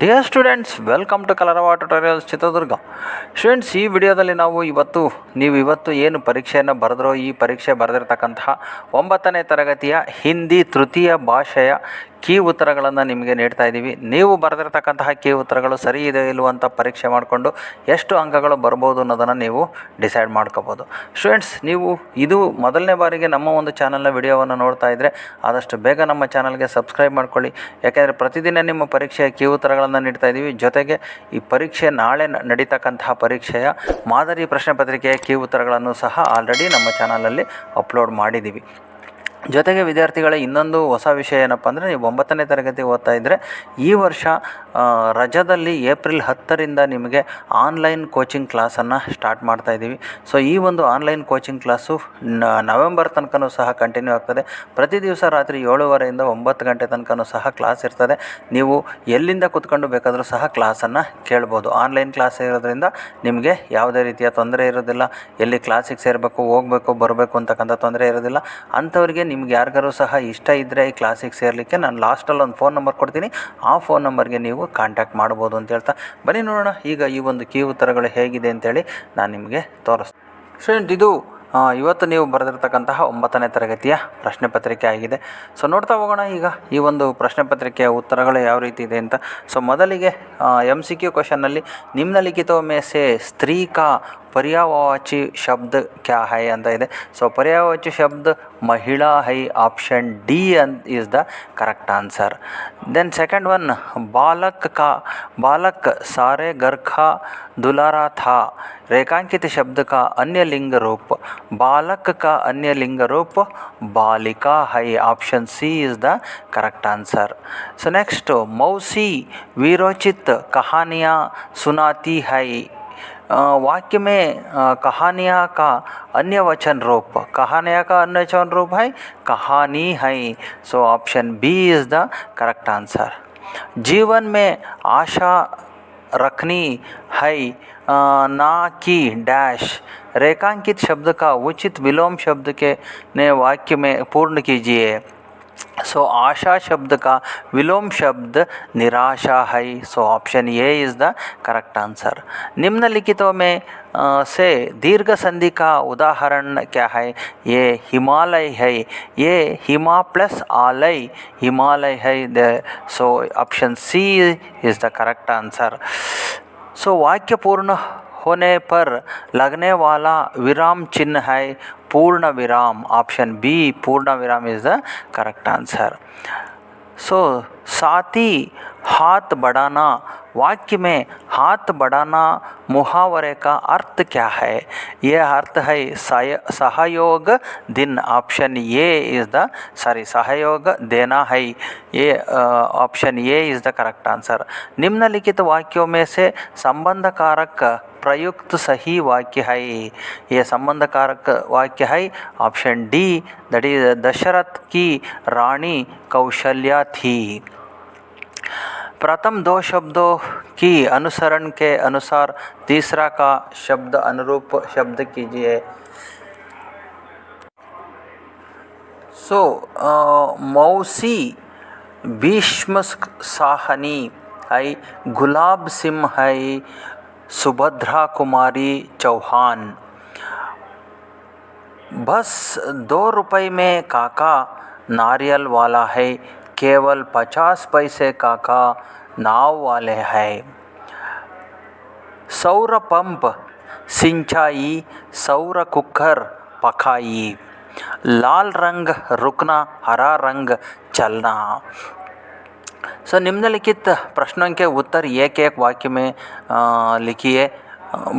Dear students welcome to Kalarava tutorials Chitradurga students ಈ ವಿಡಿಯೋದಲ್ಲಿ ನಾವು ಇವತ್ತು, ನೀವು ಇವತ್ತು ಏನು ಪರೀಕ್ಷೆಯನ್ನು ಬರೆದ್ರೋ, ಈ ಪರೀಕ್ಷೆ ಬರೆದಿರ್ತಕ್ಕಂತಹ ಒಂಬತ್ತನೇ ತರಗತಿಯ ಹಿಂದಿ ತೃತೀಯ ಭಾಷೆಯ ಕೀ ಉತ್ತರಗಳನ್ನು ನಿಮಗೆ ನೀಡ್ತಾ ಇದ್ದೀವಿ ನೀವು ಬರೆದಿರ್ತಕ್ಕಂತಹ ಕೀ ಉತ್ತರಗಳು ಸರಿ ಇದೆ ಇಲ್ವೋ ಅಂತ ಪರೀಕ್ಷೆ ಮಾಡಿಕೊಂಡು ಎಷ್ಟು ಅಂಕಗಳು ಬರ್ಬೋದು ಅನ್ನೋದನ್ನು ನೀವು ಡಿಸೈಡ್ ಮಾಡ್ಕೋಬೋದು. ಸ್ಟೂಡೆಂಟ್ಸ್ ನೀವು ಇದು ಮೊದಲನೇ ಬಾರಿಗೆ ನಮ್ಮ ಒಂದು ಚಾನಲ್ನ ವಿಡಿಯೋವನ್ನು ನೋಡ್ತಾ ಇದ್ದರೆ ಆದಷ್ಟು ಬೇಗ ನಮ್ಮ ಚಾನಲ್ಗೆ ಸಬ್ಸ್ಕ್ರೈಬ್ ಮಾಡ್ಕೊಳ್ಳಿ. ಯಾಕೆಂದರೆ ಪ್ರತಿದಿನ ನಿಮ್ಮ ಪರೀಕ್ಷೆಯ ಕೀ ಉತ್ತರಗಳನ್ನು ನೀಡ್ತಾ ಇದ್ದೀವಿ ಜೊತೆಗೆ ಈ ಪರೀಕ್ಷೆ ನಾಳೆ ನಡೀತಕ್ಕಂತಹ ಪರೀಕ್ಷೆಯ ಮಾದರಿ ಪ್ರಶ್ನೆ ಪತ್ರಿಕೆಯ ಕೀ ಉತ್ತರಗಳನ್ನು ಸಹ ಆಲ್ರೆಡಿ ನಮ್ಮ ಚಾನಲಲ್ಲಿ ಅಪ್ಲೋಡ್ ಮಾಡಿದ್ದೀವಿ ಜೊತೆಗೆ ವಿದ್ಯಾರ್ಥಿಗಳ, ಇನ್ನೊಂದು ಹೊಸ ವಿಷಯ ಏನಪ್ಪ ಅಂದರೆ ನೀವು ಒಂಬತ್ತನೇ ತರಗತಿ ಓದ್ತಾ ಇದ್ದರೆ ಈ ವರ್ಷ ರಜದಲ್ಲಿ ಏಪ್ರಿಲ್ ಹತ್ತರಿಂದ ನಿಮಗೆ ಆನ್ಲೈನ್ ಕೋಚಿಂಗ್ ಕ್ಲಾಸನ್ನು ಸ್ಟಾರ್ಟ್ ಮಾಡ್ತಾ ಇದ್ದೀವಿ. ಸೊ, ಈ ಒಂದು ಆನ್ಲೈನ್ ಕೋಚಿಂಗ್ ಕ್ಲಾಸು ನವೆಂಬರ್ ತನಕನೂ ಸಹ ಕಂಟಿನ್ಯೂ ಆಗ್ತದೆ. ಪ್ರತಿ ದಿವಸ ರಾತ್ರಿ ಏಳುವರೆಯಿಂದ ಒಂಬತ್ತು ಗಂಟೆ ತನಕನೂ ಸಹ ಕ್ಲಾಸ್ ಇರ್ತದೆ. ನೀವು ಎಲ್ಲಿಂದ ಕೂತ್ಕೊಂಡು ಬೇಕಾದರೂ ಸಹ ಕ್ಲಾಸನ್ನು ಕೇಳ್ಬೋದು. ಆನ್ಲೈನ್ ಕ್ಲಾಸ್ ಇರೋದ್ರಿಂದ ನಿಮಗೆ ಯಾವುದೇ ರೀತಿಯ ತೊಂದರೆ ಇರೋದಿಲ್ಲ. ಎಲ್ಲಿ ಕ್ಲಾಸಿಗೆ ಸೇರಬೇಕು, ಹೋಗಬೇಕು, ಬರಬೇಕು ಅಂತಕ್ಕಂಥ ತೊಂದರೆ ಇರೋದಿಲ್ಲ. ಅಂಥವ್ರಿಗೆ ನಿಮ್ಗೆ ಯಾರಿಗಾರು ಸಹ ಇಷ್ಟ ಇದ್ದರೆ ಈ ಕ್ಲಾಸಿಗೆ ಸೇರಲಿಕ್ಕೆ ನಾನು ಲಾಸ್ಟಲ್ಲಿ ಒಂದು ಫೋನ್ ನಂಬರ್ ಕೊಡ್ತೀನಿ. ಆ ಫೋನ್ ನಂಬರ್ಗೆ ನೀವು ಕಾಂಟ್ಯಾಕ್ಟ್ ಮಾಡ್ಬೋದು ಅಂತ ಹೇಳ್ತಾ ಬನ್ನಿ ನೋಡೋಣ ಈಗ ಈ ಒಂದು ಕೀ ಉತ್ತರಗಳು ಹೇಗಿದೆ ಅಂತೇಳಿ ನಾನು ನಿಮಗೆ ತೋರಿಸ್ತೀನಿ. ಸ್ಟೂಡೆಂಟ್ ಇದು ಇವತ್ತು ನೀವು ಬರೆದಿರ್ತಕ್ಕಂತಹ ಒಂಬತ್ತನೇ ತರಗತಿಯ ಪ್ರಶ್ನೆ ಪತ್ರಿಕೆ ಆಗಿದೆ. ಸೊ ನೋಡ್ತಾ ಹೋಗೋಣ ಈಗ ಈ ಒಂದು ಪ್ರಶ್ನೆ ಪತ್ರಿಕೆಯ ಉತ್ತರಗಳು ಯಾವ ರೀತಿ ಇದೆ ಅಂತ. ಸೊ ಮೊದಲಿಗೆ ಎಂ ಸಿ ಕ್ಯೂ ಕ್ವಶನ್ನಲ್ಲಿ ನಿಮ್ಮ ಲಿಖಿತ ಸೆ ಸ್ತ್ರೀ ಕಾ पर्यायवाची शब्द क्या है ಅಂತ ಇದೆ ಸೊ पर्यायवाची शब्द महिला है option D is the correct answer then second one बालक का बालक सारे घर का दुलारा था रेखांकित शब्द का अन्य लिंग रूप बालक का अन्य लिंग रूप बालिका है option C is the correct answer so next मौसी वीरोचित कहानियाँ सुनाती है अ, वाक्य में कहानियाँ का अन्य वचन रूप कहानियाँ का अन्य वचन रूप है कहानी है so option B is the correct answer जीवन में आशा रखनी है ना कि डैश रेखांकित शब्द का उचित विलोम शब्द के ने वाक्य में पूर्ण कीजिए सो आशा शब्द का विलोम शब्द निराशा है so option A is the correct answer निम्नलिखितों में से दीर्घ संधि का उदाहरण क्या है ये हिमालय है ये हिमा प्लस आलय हिमालय है the so option C is the correct answer so वाक्य पूर्ण होने पर लगने वाला विराम चिन्ह है पूर्ण विराम ऑप्शन बी पूर्ण विराम is the correct answer so साथी, हाथ बढ़ाना, वाक्य में हाथ बढ़ाना मुहावरे का अर्थ क्या है? यह अर्थ है सहयोग दिन option A is the sorry सहयोग देना है। ये option A is the correct answer निम्नलिखित वाक्यों में से संबंध कारक प्रयुक्त सही वाक्य है यह संबंध कारक वाक्य है option D that is Dasharath की रानी कौशल्या थी प्रथम दो शब्दों की अनुसरण के अनुसार तीसरा का शब्द अनुरूप शब्द कीजिए सो so, मौसी भीष्म साहनी है गुलाब सिंह है सुभद्रा कुमारी चौहान। बस दो रुपए में काका नारियल वाला है, केवल पचास पैसे काका नाव वाले है। सौर पंप सिंचाई सौर कुकर पकाई। लाल रंग रुकना, हरा रंग चलना। सो निम्नलिखित प्रश्नों के उत्तर एक एक वाक्य में लिखिए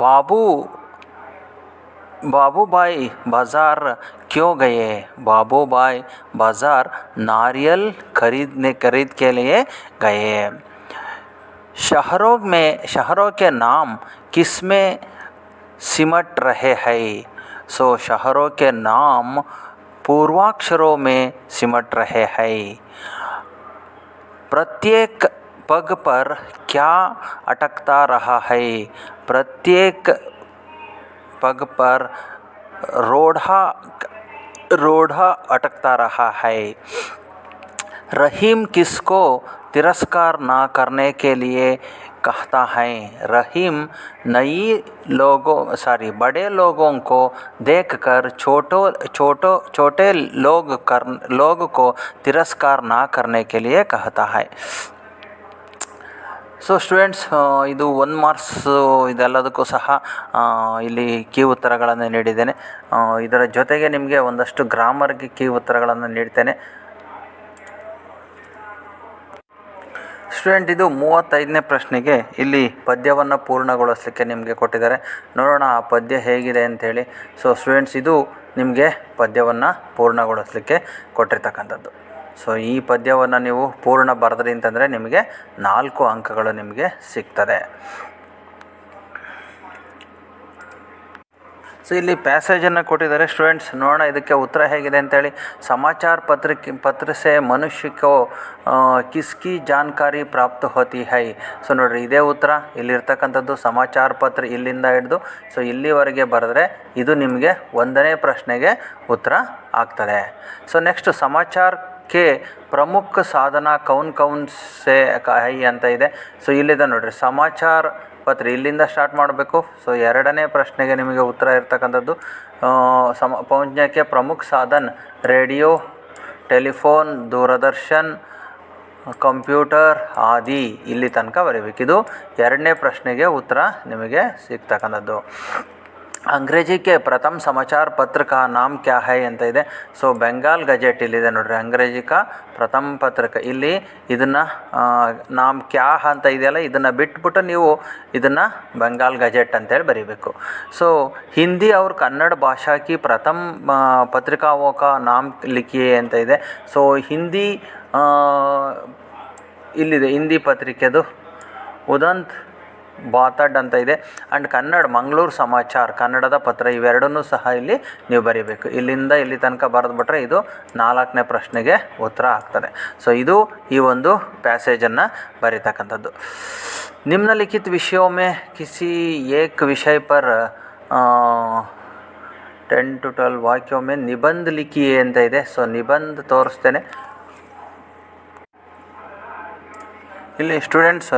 बाबू बाबू भाई बाज़ार क्यों गए? बाबू भाई बाज़ार नारियल खरीदने, खरीद के लिए गए। शहरों में, शहरों के नाम किसमें सिमट रहे हैं? सो, शहरों के नाम पूर्वाक्षरों में सिमट रहे हैं। प्रत्येक पग पर क्या अटकता रहा है? प्रत्येक पग पर रोढ़ा रोढ़ा अटकता रहा है। रहीम किसको तिरस्कार ना करने के लिए कहता है रहीम नई लोगों सॉरी बड़े लोगों को देखकर छोटो छोटो छोटे लोग कर लोग को तिरस्कार ना करने के लिए कहता है ಸೊ ಸ್ಟೂಡೆಂಟ್ಸ್ ಇದು ಒನ್ ಮಾರ್ಕ್ಸ್ ಇದೆಲ್ಲದಕ್ಕೂ ಸಹ ಆ, ಇಲ್ಲಿ ಕೀ ಉತ್ತರಗಳನ್ನು ನೀಡಿದ್ದೇನೆ ಆ, ಇದರ ಜೊತೆಗೆ ನಿಮಗೆ ಒಂದಷ್ಟು ಗ್ರಾಮರ್ಗೆ ಕೀ ಉತ್ತರಗಳನ್ನು ನೀಡ್ತೇನೆ ಸ್ಟೂಡೆಂಟ್ ಇದು ಮೂವತ್ತೈದನೇ ಪ್ರಶ್ನೆಗೆ ಇಲ್ಲಿ ಪದ್ಯವನ್ನು ಪೂರ್ಣಗೊಳಿಸಲಿಕ್ಕೆ ನಿಮಗೆ ಕೊಟ್ಟಿದ್ದಾರೆ. ನೋಡೋಣ ಆ ಪದ್ಯ ಹೇಗಿದೆ ಅಂಥೇಳಿ ಸೊ ಸ್ಟೂಡೆಂಟ್ಸ್ ಇದು ನಿಮಗೆ ಪದ್ಯವನ್ನು ಪೂರ್ಣಗೊಳಿಸಲಿಕ್ಕೆ ಕೊಟ್ಟಿರ್ತಕ್ಕಂಥದ್ದು. ಸೊ ಈ ಪದ್ಯವನ್ನು ನೀವು ಪೂರ್ಣ ಬರೆದ್ರಿ ಅಂತಂದರೆ ನಿಮಗೆ ನಾಲ್ಕು ಅಂಕಗಳು ನಿಮಗೆ ಸಿಗ್ತದೆ. ಸೊ ಇಲ್ಲಿ ಪ್ಯಾಸೇಜನ್ನು ಕೊಟ್ಟಿದ್ದಾರೆ. ಸ್ಟೂಡೆಂಟ್ಸ್ ನೋಡೋಣ ಇದಕ್ಕೆ ಉತ್ತರ ಹೇಗಿದೆ ಅಂತೇಳಿ. ಸಮಾಚಾರ ಪತ್ರಿಕೆ ಪತ್ರಿಸೆ ಮನುಷ್ಯಕ್ಕೋ ಮನುಷ್ಯಕೋ ಕಿಸ್ಕಿ ಜಾನ್ಕಾರಿ ಪ್ರಾಪ್ತ ಹೋತಿ ಹೈ. ಸೊ ನೋಡ್ರಿ, ಇದೇ ಉತ್ತರ. ಇಲ್ಲಿರ್ತಕ್ಕಂಥದ್ದು ಸಮಾಚಾರ ಪತ್ರ ಇಲ್ಲಿಂದ ಹಿಡಿದು, ಸೊ ಇಲ್ಲಿವರೆಗೆ ಬರೆದ್ರೆ ಇದು ನಿಮಗೆ ಒಂದನೇ ಪ್ರಶ್ನೆಗೆ ಉತ್ತರ ಆಗ್ತದೆ. ಸೊ ನೆಕ್ಸ್ಟ್ ಸಮಾಚಾರ ಕೆ ಪ್ರಮುಖ ಸಾಧನ ಕೌನ್ ಕೌನ್ ಸೆ ಹೈ ಅಂತ ಇದೆ. ಸೊ ಇಲ್ಲಿದೆ ನೋಡಿರಿ, ಸಮಾಚಾರ ಪತ್ರ, ಇಲ್ಲಿಂದ ಸ್ಟಾರ್ಟ್ ಮಾಡಬೇಕು. ಸೊ ಎರಡನೇ ಪ್ರಶ್ನೆಗೆ ನಿಮಗೆ ಉತ್ತರ ಇರ್ತಕ್ಕಂಥದ್ದು ಸಮ, ಪೌಂಜ್ಞಕ್ಕೆ ಪ್ರಮುಖ ಸಾಧನ್ ರೇಡಿಯೋ, ಟೆಲಿಫೋನ್, ದೂರದರ್ಶನ್, ಕಂಪ್ಯೂಟರ್ ಆದಿ ಇಲ್ಲಿ ತನಕ ಬರೀಬೇಕು ಇದು ಎರಡನೇ ಪ್ರಶ್ನೆಗೆ ಉತ್ತರ ನಿಮಗೆ ಸಿಗ್ತಕ್ಕಂಥದ್ದು. ಅಂಗ್ರೇಜಿ ಕೆ ಪ್ರಥಮ ಸಮಾಚಾರ ಪತ್ರ ಕಾ ನಾಮ್ ಕ್ಯಾ ಹೈ ಅಂತ ಇದೆ. ಸೊ ಬೆಂಗಾಲ್ ಗಜೆಟ್ ಇಲ್ಲಿದೆ ನೋಡ್ರಿ. ಅಂಗ್ರೇಜಿ ಪ್ರಥಮ ಪತ್ರಿಕೆ. ಇಲ್ಲಿ ಇದನ್ನು ನಾಮ್ ಕ್ಯಾ ಅಂತ ಇದೆಯಲ್ಲ, ಇದನ್ನು ಬಿಟ್ಬಿಟ್ಟು ನೀವು ಇದನ್ನು ಬೆಂಗಾಲ್ ಗಜೆಟ್ ಅಂತೇಳಿ ಬರೀಬೇಕು. ಸೊ ಹಿಂದಿ ಅವ್ರ ಕನ್ನಡ ಭಾಷಾ ಕಿ ಪ್ರಥಮ ಪತ್ರಿಕಾ ಓಕ ನಾಮ್ ಲಿಖಿಯೇ ಅಂತ ಇದೆ. ಸೊ ಹಿಂದಿ ಇಲ್ಲಿದೆ. ಹಿಂದಿ ಪತ್ರಿಕೆದು ಉದಂತ್ ಬಾತಡ್ ಅಂತ ಇದೆ. ಆ್ಯಂಡ್ ಕನ್ನಡ, ಮಂಗಳೂರು ಸಮಾಚಾರ, ಕನ್ನಡದ ಪತ್ರ ಇವೆರಡನ್ನೂ ಸಹ ಇಲ್ಲಿ ನೀವು ಬರೀಬೇಕು. ಇಲ್ಲಿಂದ ಇಲ್ಲಿ ತನಕ ಬರೆದ್ಬಿಟ್ರೆ ಇದು ನಾಲ್ಕನೇ ಪ್ರಶ್ನೆಗೆ ಉತ್ತರ ಆಗ್ತದೆ. ಸೊ ಇದು ಈ ಒಂದು ಪ್ಯಾಸೇಜನ್ನು ಬರೀತಕ್ಕಂಥದ್ದು. ನಿಮ್ನಲಿಖಿತ ವಿಷಯೊಮ್ಮೆ ಕಿಸಿ ಏಕ್ ವಿಷಯ ಪರ್ ಟೆನ್ ಟು ಟ್ವೆಲ್ ವಾಕ್ಯೊಮ್ಮೆ ನಿಬಂಧ ಲಿಖಿ ಅಂತ ಇದೆ. ಸೊ ನಿಬಂಧ ತೋರಿಸ್ತೇನೆ. ಇಲ್ಲಿ ಸ್ಟೂಡೆಂಟ್ಸ್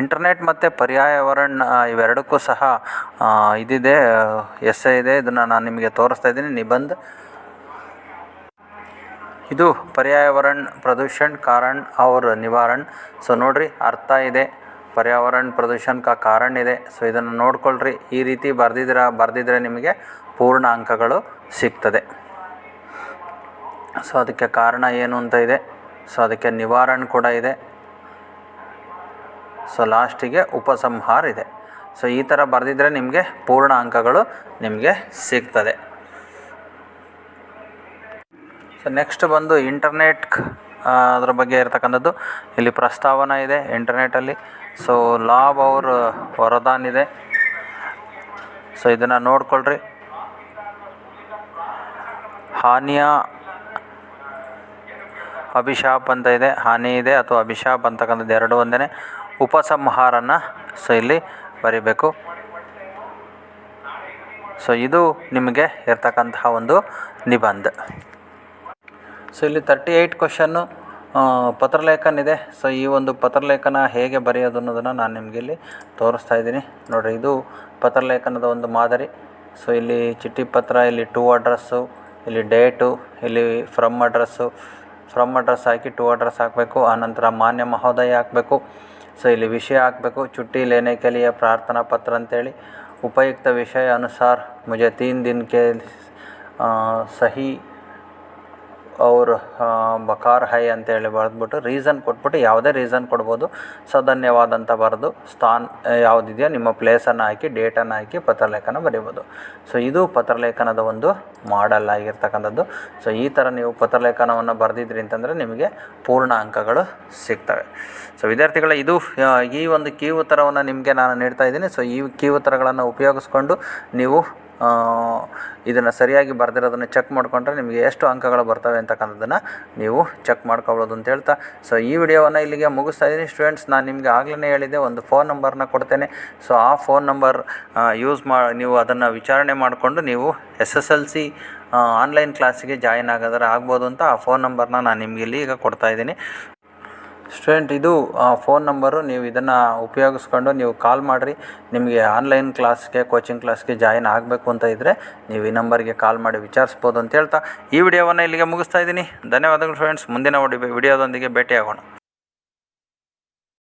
ಇಂಟರ್ನೆಟ್ ಮತ್ತು ಪರ್ಯಾವರಣ ಇವೆರಡಕ್ಕೂ ಸಹ ಇದಿದೆ ಎಸ್ ಇದೆ. ಇದನ್ನು ನಾನು ನಿಮಗೆ ತೋರಿಸ್ತಾ ಇದ್ದೀನಿ. ನಿಬಂಧ ಇದು ಪರ್ಯಾವರಣ ಪ್ರದೂಷಣ್, ಕಾರಣ ಅವ್ರ ನಿವಾರಣ್. ಸೊ ನೋಡ್ರಿ, ಅರ್ಥ ಇದೆ. ಪರ್ಯಾವರಣ, ಪ್ರದೂಷಣ ಕಾ ಕಾರಣ ಇದೆ. ಸೊ ಇದನ್ನು ನೋಡ್ಕೊಳ್ರಿ. ಈ ರೀತಿ ಬರೆದಿದ್ರೆ ಬರೆದಿದ್ರೆ ನಿಮಗೆ ಪೂರ್ಣ ಅಂಕಗಳು ಸಿಗ್ತದೆ. ಸೊ ಅದಕ್ಕೆ ಕಾರಣ ಏನು ಅಂತ ಇದೆ. ಸೊ ಅದಕ್ಕೆ ನಿವಾರಣೆ ಕೂಡ ಇದೆ. ಸೊ ಲಾಸ್ಟಿಗೆ ಉಪಸಂಹಾರ ಇದೆ. ಸೊ ಈ ಥರ ಬರೆದಿದ್ರೆ ನಿಮಗೆ ಪೂರ್ಣ ಅಂಕಗಳು ನಿಮಗೆ ಸಿಗ್ತದೆ. ಸೊ ನೆಕ್ಸ್ಟ್ ಬಂದು ಇಂಟರ್ನೆಟ್ ಅದ್ರ ಬಗ್ಗೆ ಇರ್ತಕ್ಕಂಥದ್ದು. ಇಲ್ಲಿ ಪ್ರಸ್ತಾವನ ಇದೆ ಇಂಟರ್ನೆಟಲ್ಲಿ ಸೊ ಲಾಬ್ ಅವ್ರ ವರದಾನ್ ಇದೆ. ಸೊ ಇದನ್ನು ನೋಡ್ಕೊಳ್ರಿ. ಹಾನಿಯ ಅಭಿಶಾಪ್ ಅಂತ ಇದೆ. ಹಾನಿ ಇದೆ ಅಥವಾ ಅಭಿಶಾಪ್ ಅಂತಕ್ಕಂಥದ್ದು ಎರಡು ಒಂದೇ ಉಪಸಂಹಾರನ ಸೊ ಇಲ್ಲಿ ಬರಿಬೇಕು. ಸೊ ಇದು ನಿಮಗೆ ಇರ್ತಕ್ಕಂತಹ ಒಂದು ನಿಬಂಧ. ಸೊ ಇಲ್ಲಿ ತರ್ಟಿ ಏಯ್ಟ್ ಕ್ವಶನ್ನು ಪತ್ರಲೇಖನ ಇದೆ. ಸೊ ಈ ಒಂದು ಪತ್ರಲೇಖನ ಹೇಗೆ ಬರೆಯೋದು ಅನ್ನೋದನ್ನು ನಾನು ನಿಮಗೆ ಇಲ್ಲಿ ತೋರಿಸ್ತಾ ಇದ್ದೀನಿ. ನೋಡಿರಿ, ಇದು ಪತ್ರಲೇಖನದ ಒಂದು ಮಾದರಿ. ಸೊ ಇಲ್ಲಿ ಚಿಟ್ಟಿ ಪತ್ರ, ಇಲ್ಲಿ ಟೂ ಅಡ್ರೆಸ್ಸು ಇಲ್ಲಿ ಡೇಟು ಇಲ್ಲಿ ಫ್ರಮ್ ಅಡ್ರೆಸ್ಸು ಫ್ರಮ್ ಅಡ್ರೆಸ್ ಹಾಕಿ ಟೂ ಅಡ್ರೆಸ್ ಹಾಕಬೇಕು, ಆನಂತರ ಮಾನ್ಯ ಮಹೋದಯ ಹಾಕಬೇಕು. ಸೊ ಇಲ್ಲಿ ವಿಷಯ ಹಾಕ್ಬೇಕು ಚುಟ್ಟಿ ಲೇನೆ ಕೆ ಲಿಯೆ ಪ್ರಾರ್ಥನಾ ಪತ್ರ ಅಂತೇಳಿ ಉಪಯುಕ್ತ ವಿಷಯ ಅನುಸಾರ ಮುಜೆ ತೀನ್ ದಿನ ಕೆ ಸಹಿ ಅವ್ರ ಬಕಾರ್ ಹೈ ಅಂತೇಳಿ ಬರೆದ್ಬಿಟ್ಟು ರೀಸನ್ ಕೊಟ್ಬಿಟ್ಟು ಯಾವುದೇ ರೀಸನ್ ಕೊಡ್ಬೋದು. ಸೊ ಧನ್ಯವಾದ ಅಂತ ಬರೆದು ಸ್ಥಾನ ಯಾವುದಿದೆಯೋ ನಿಮ್ಮ ಪ್ಲೇಸನ್ನು ಹಾಕಿ ಡೇಟನ್ನು ಹಾಕಿ ಪತ್ರಲೇಖನ ಬರೀಬೋದು. ಸೊ ಇದು ಪತ್ರಲೇಖನದ ಒಂದು ಮಾಡಲ್ ಆಗಿರ್ತಕ್ಕಂಥದ್ದು. ಸೊ ಈ ಥರ ನೀವು ಪತ್ರಲೇಖನವನ್ನು ಬರೆದಿದ್ರಿ ಅಂತಂದರೆ ನಿಮಗೆ ಪೂರ್ಣ ಅಂಕಗಳು ಸಿಗ್ತವೆ. ಸೊ ವಿದ್ಯಾರ್ಥಿಗಳ, ಇದು ಈ ಒಂದು ಕೀ ಉತ್ತರವನ್ನು ನಿಮಗೆ ನಾನು ನೀಡ್ತಾ ಇದ್ದೀನಿ. ಸೊ ಈ ಕೀ ಉತ್ತರಗಳನ್ನು ಉಪಯೋಗಿಸ್ಕೊಂಡು ನೀವು ಇದನ್ನು ಸರಿಯಾಗಿ ಬರೆದಿರೋದನ್ನು ಚೆಕ್ ಮಾಡಿಕೊಂಡ್ರೆ ನಿಮಗೆ ಎಷ್ಟು ಅಂಕಗಳು ಬರ್ತವೆ ಅಂತಕ್ಕಂಥದ್ದನ್ನು ನೀವು ಚೆಕ್ ಮಾಡ್ಕೊಬೋದು ಅಂತ ಹೇಳ್ತಾ. ಸೊ ಈ ವಿಡಿಯೋವನ್ನು ಇಲ್ಲಿಗೆ ಮುಗಿಸ್ತಾ ಇದ್ದೀನಿ. ಸ್ಟೂಡೆಂಟ್ಸ್ ನಾನು ನಿಮಗೆ ಆಗಲೇ ಹೇಳಿದೆ ಒಂದು ಫೋನ್ ನಂಬರ್ನ ಕೊಡ್ತೇನೆ. ಸೊ ಆ ಫೋನ್ ನಂಬರ್ ಯೂಸ್ ಮಾ, ನೀವು ಅದನ್ನು ವಿಚಾರಣೆ ಮಾಡಿಕೊಂಡು ನೀವು S S L C online ಕ್ಲಾಸಿಗೆ ಜಾಯಿನ್ ಆಗೋದ್ರೆ ಆಗ್ಬೋದು ಅಂತ ಆ ಫೋನ್ ನಂಬರ್ನ ನಾನು ನಿಮಗೆ ಇಲ್ಲಿ ಈಗ ಕೊಡ್ತಾ ಇದ್ದೀನಿ. ಸ್ಟೂಡೆಂಟ್, ಇದು ಫೋನ್ ನಂಬರು ನೀವು ಇದನ್ನು ಉಪಯೋಗಿಸ್ಕೊಂಡು ನೀವು ಕಾಲ್ ಮಾಡಿರಿ. ನಿಮಗೆ ಆನ್ಲೈನ್ ಕ್ಲಾಸ್ಗೆ ಕೋಚಿಂಗ್ ಕ್ಲಾಸ್ಗೆ ಜಾಯಿನ್ ಆಗಬೇಕು ಅಂತ ಇದ್ದರೆ ನೀವು ಈ ನಂಬರ್ಗೆ ಕಾಲ್ ಮಾಡಿ ವಿಚಾರಿಸ್ಬೋದು ಅಂತ ಹೇಳ್ತಾ ಈ ವಿಡಿಯೋವನ್ನು ಇಲ್ಲಿಗೆ ಮುಗಿಸ್ತಾ ಇದ್ದೀನಿ. ಧನ್ಯವಾದಗಳು ಫ್ರೆಂಡ್ಸ್ ಮುಂದಿನ ವಿಡಿಯೋದೊಂದಿಗೆ ಭೇಟಿಯಾಗೋಣ.